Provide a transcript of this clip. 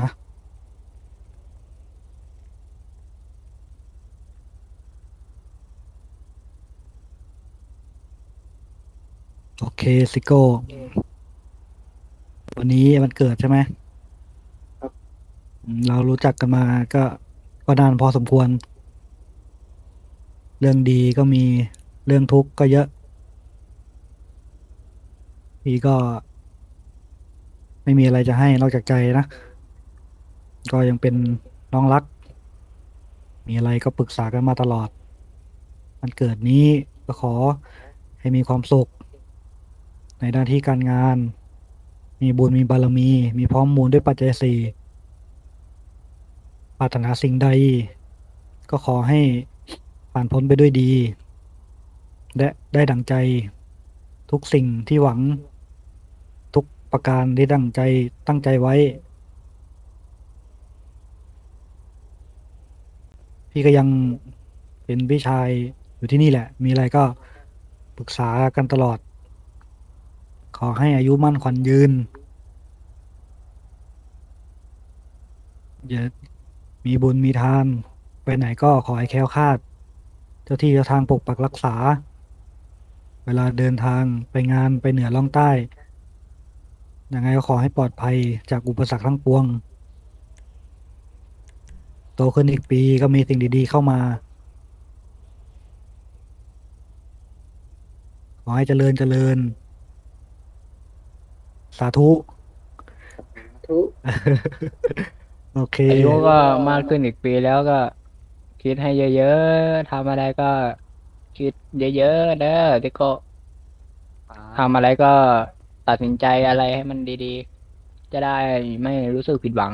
นะโอเคซิโก้ วันนี้มันเกิดใช่ไหมครับอืมเรารู้จักกันมาก็ก็นานพอสมควร เรื่องดีก็มีเรื่องทุกข์ก็เยอะ พี่ก็ ไม่มีอะไรจะให้นอกจากใจนะ ก็ยังเป็นน้องรัก มีอะไรก็ปรึกษากันมาตลอด มันเกิดนี้ก็ขอให้มีความสุข ในหน้าที่การงาน มีบุญมีบารมี มีพร้อมมูลด้วยปัจจัยสี่ปรารถนาสิ่งใด ก็ขอให้ผ่านพ้นไปด้วยดี และได้ดังใจทุกสิ่งที่หวัง ทุกประการที่ตั้งใจตั้งใจไว้ พี่ก็ยังเป็นพี่ชายอยู่ที่นี่แหละ มีอะไรก็ปรึกษากันตลอด ขอให้อายุมั่นขวัญยืนอย่ามีบุญมีทาน ไปไหนก็ขอให้แคล้วคลาด เจ้าที่เจ้าทางปกปักรักษา เวลาเดินทางไปงานไปเหนือล่องใต้ยังไงก็ขอให้ปลอดภัยจากอุปสรรคทั้งปวง ตขึ้นอีกปีก็มีสิ่งดีๆเข้ามา ขอให้เจริญเจริญ สาธุ ทุกโอเค อายุก็มากขึ้นอีกปีแล้วก็ คิดให้เยอะๆทำอะไรก็ คิดเยอะๆเด้อที่ก็ทำอะไรก็ตัดสินใจอะไรให้มันดีๆ จะได้ไม่รู้สึกผิดหวัง